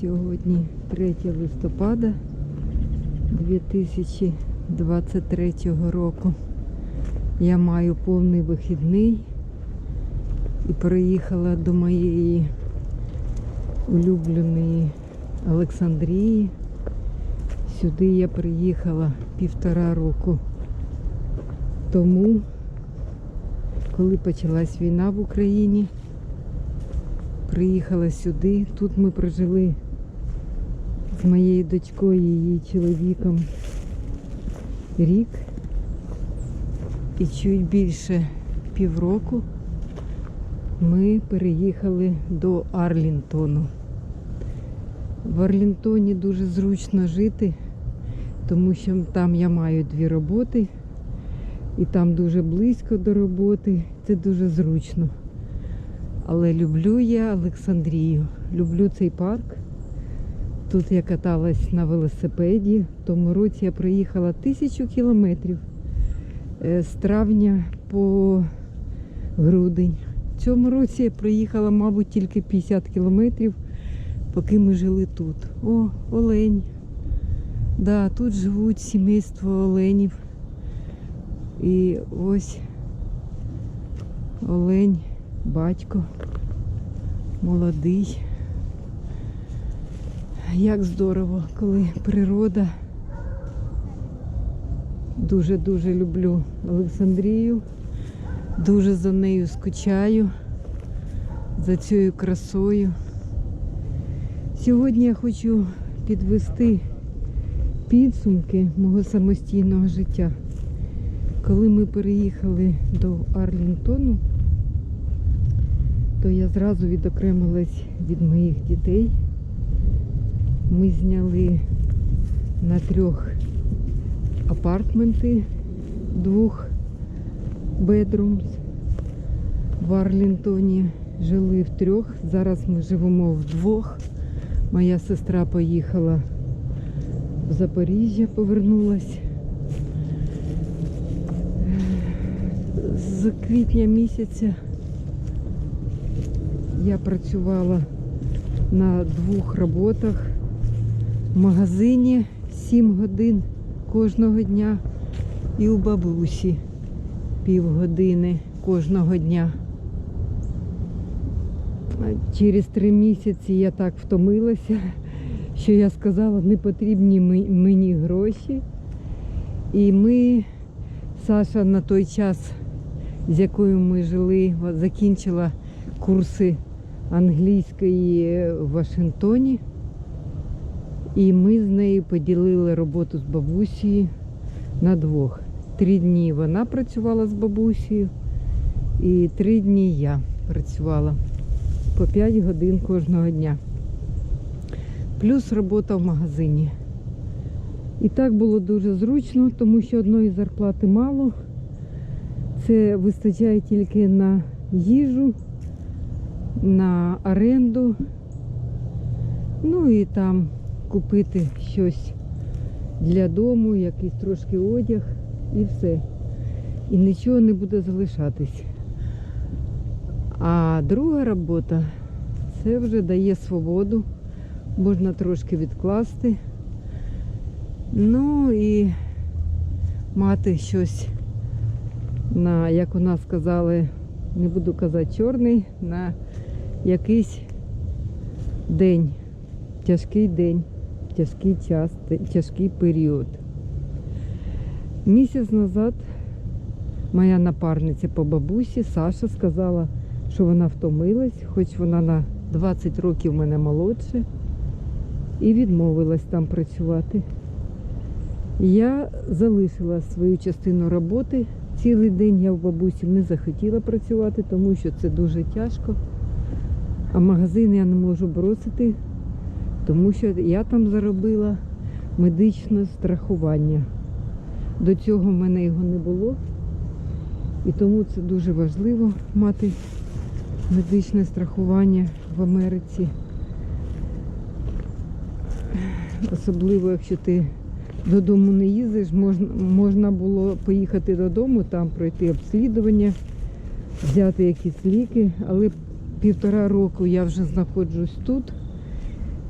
Сьогодні 3 листопада 2023 року. Я маю повний вихідний і приїхала до моєї улюбленої Олександрії. Сюди я приїхала півтора року тому, коли почалась війна в Україні. Приїхала сюди. Тут ми прожили з моєю дочкою і її чоловіком рік. І чуть більше півроку ми переїхали до Арлінтону. В Арлінтоні дуже зручно жити, тому що там я маю дві роботи, і там дуже близько до роботи. Це дуже зручно. Але люблю я Олександрію. Люблю цей парк. Тут я каталась на велосипеді. Тому році я проїхала тисячу кілометрів е, з травня по грудень. Цьому році я проїхала, мабуть, тільки 50 кілометрів, поки ми жили тут. О, олень. Да, тут живуть сімейство оленів. І ось олень, батько, молодий. Як здорово, коли природа. Дуже-дуже люблю Олександрію. Дуже за нею скучаю, за цією красою. Сьогодні я хочу підвести підсумки мого самостійного життя. Коли ми переїхали до Арлінтону, то я зразу відокремилась від моїх дітей. Ми зняли на трьох апартменти двох bedrooms в Арлінтоні. Жили в трьох. Зараз ми живемо вдвох. Моя сестра поїхала в Запоріжжя, повернулась. З квітня місяця я працювала на двох роботах в магазині 7 годин кожного дня і у бабусі півгодини кожного дня. Через три місяці я так втомилася, що я сказала, не потрібні мені гроші. І ми, Саша на той час, з якою ми жили, закінчила курси англійської в Вашингтоні. І ми з нею поділили роботу з бабусею на двох. Три дні вона працювала з бабусею, і три дні я працювала по 5 годин кожного дня. Плюс робота в магазині. І так було дуже зручно, тому що одної зарплати мало. Це вистачає тільки на їжу, на оренду, ну і там купити щось для дому, якийсь трошки одяг і все. І нічого не буде залишатись. А друга робота це вже дає свободу, можна трошки відкласти. Ну і мати щось на, як у нас сказали, не буду казати чорний, на якийсь день, тяжкий день, тяжкий час, тяжкий період. Місяць назад моя напарниця по бабусі Саша сказала, що вона втомилась, хоч вона на 20 років мене молодше, і відмовилась там працювати. Я залишила свою частину роботи. Цілий день я в бабусі не захотіла працювати, тому що це дуже тяжко. А магазин я не можу бросити, тому що я там заробила медичне страхування. До цього в мене його не було. І тому це дуже важливо мати медичне страхування в Америці. Особливо, якщо ти додому не їздиш, можна, можна було поїхати додому, там пройти обслідування, взяти якісь ліки, але півтора року я вже знаходжусь тут.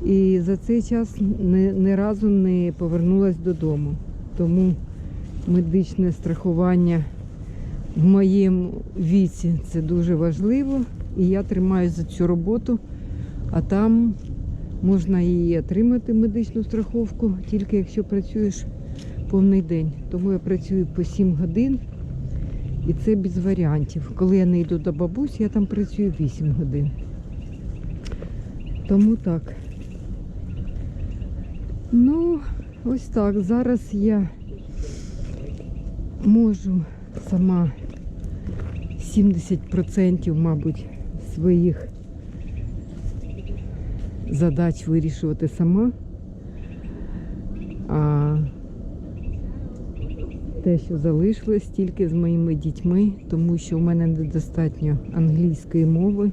І за цей час ні, ні разу не повернулася додому. Тому медичне страхування в моєму віці це дуже важливо. І я тримаюся за цю роботу, а там можна і отримати медичну страховку, тільки якщо працюєш повний день. Тому я працюю по 7 годин. І це без варіантів. Коли я не йду до бабусі, я там працюю 8 годин. Тому так. Ну, ось так. Зараз я можу сама 70%, мабуть, своїх задач вирішувати сама. А те, що залишилось тільки з моїми дітьми, тому що в мене недостатньо англійської мови.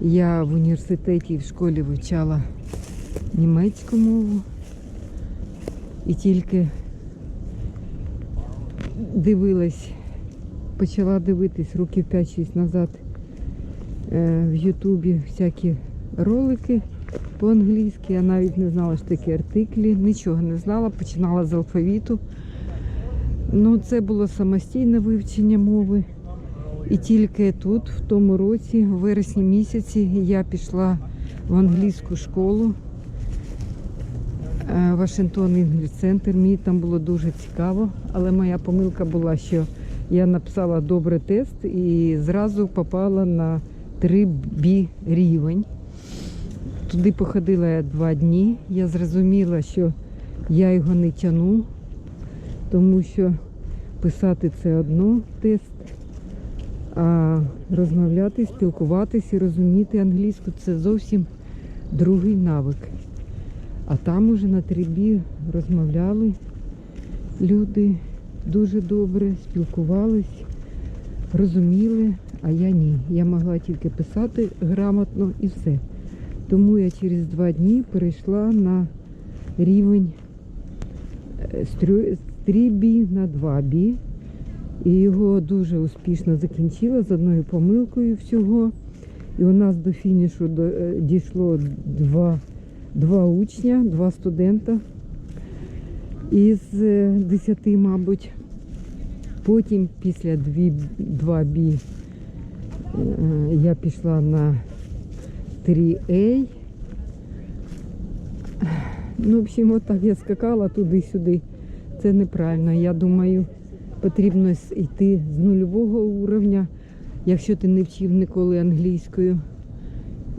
Я в університеті і в школі вивчала німецьку мову і тільки дивилась, почала дивитись років 5-6 назад е, в Ютубі всякі ролики по-англійськи. Я навіть не знала, що такі артиклі, нічого не знала, починала з алфавіту. Ну, це було самостійне вивчення мови. І тільки тут, в тому році, у вересні місяці, я пішла в англійську школу. Е, Вашингтон Інгліш Центр. Мені там було дуже цікаво, але моя помилка була, що я написала добре тест і зразу попала на 3B рівень. Туди походила я два дні. Я зрозуміла, що я його не тяну, тому що писати це одно тест, а розмовляти, спілкуватись і розуміти англійську це зовсім другий навик. А там уже на трибі розмовляли люди дуже добре, спілкувались, розуміли, а я ні. Я могла тільки писати грамотно і все. Тому я через два дні перейшла на рівень е, з 3B на 2B. І його дуже успішно закінчила з одною помилкою всього. І у нас до фінішу е, дійшло два, два учня, два студента із е, 10, мабуть. Потім після 2B е, я пішла на 3A. Ну, в общем, отак я скакала туди-сюди. Це неправильно. Я думаю, потрібно йти з нульового уровня, якщо ти не вчив ніколи англійською,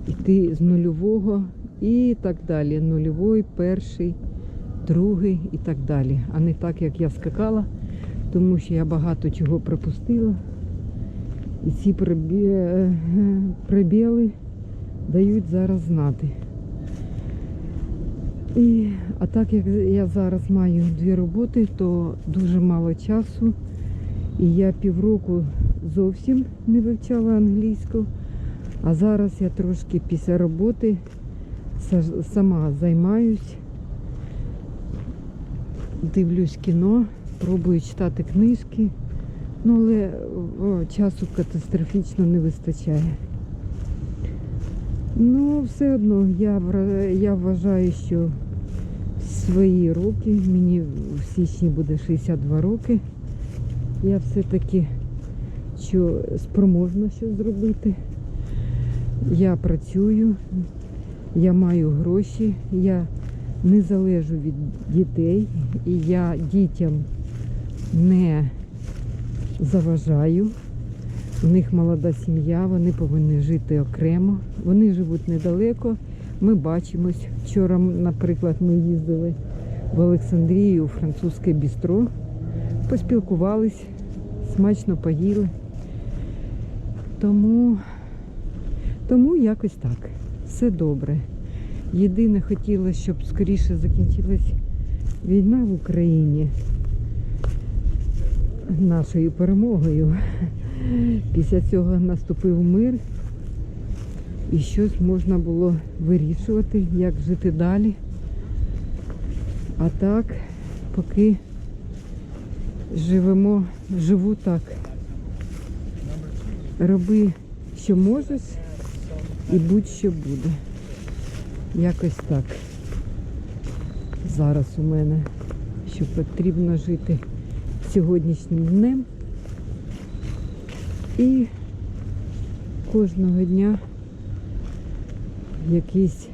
йти з нульового і так далі. Нульовий, перший, другий і так далі. А не так, як я скакала, тому що я багато чого пропустила. І ці пробіли дають зараз знати. І, а так як я зараз маю дві роботи, то дуже мало часу. І я півроку зовсім не вивчала англійську. А зараз я трошки після роботи сама займаюсь, дивлюсь кіно, пробую читати книжки. Ну, але о, часу катастрофічно не вистачає. Ну, все одно я, я вважаю, що свої роки, мені в січні буде 62 роки. Я все-таки що спроможна щось зробити. Я працюю, я маю гроші, я не залежу від дітей, і я дітям не заважаю. У них молода сім'я, вони повинні жити окремо. Вони живуть недалеко. Ми бачимось. Вчора, наприклад, ми їздили в Олександрію у французьке бістро, поспілкувались, смачно поїли. Тому, тому якось так. Все добре. Єдине хотіла, щоб скоріше закінчилась війна в Україні нашою перемогою. Після цього наступив мир і щось можна було вирішувати, як жити далі. А так, поки живемо, живу так. Роби, що можеш, і будь-що буде. Якось так. Зараз у мене, що потрібно жити сьогоднішнім днем. І кожного дня якісь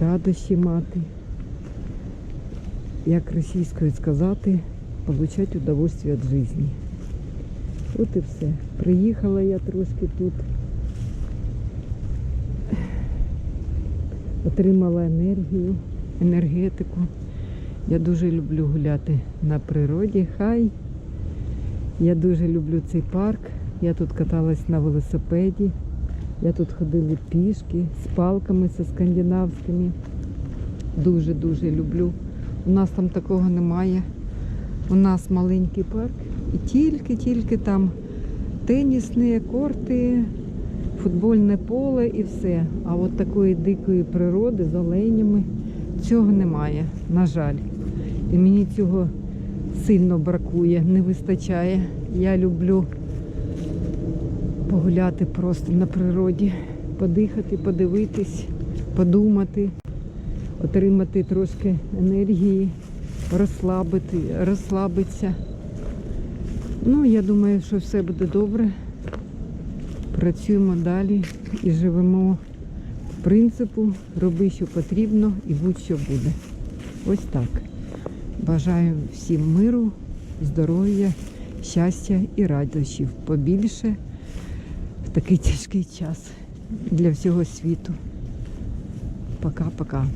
радощі мати. Як російською сказати, получати удовольствие від життя. От і все. Приїхала я трошки тут. Отримала енергію, енергетику. Я дуже люблю гуляти на природі. Хай. Я дуже люблю цей парк. Я тут каталась на велосипеді. Я тут ходила пішки з палками зі скандинавськими. Дуже-дуже люблю. У нас там такого немає. У нас маленький парк. І тільки-тільки там тенісні корти, футбольне поле і все. А от такої дикої природи з оленями цього немає, на жаль. І мені цього сильно бракує, не вистачає. Я люблю погуляти просто на природі, подихати, подивитись, подумати, отримати трошки енергії, розслабити, розслабитися. Ну, я думаю, що все буде добре. Працюємо далі і живемо в принципу, роби, що потрібно, і будь-що буде. Ось так. Бажаю всім миру, здоров'я, щастя і радощів побільше в такий тяжкий час для всього світу. Пока-пока.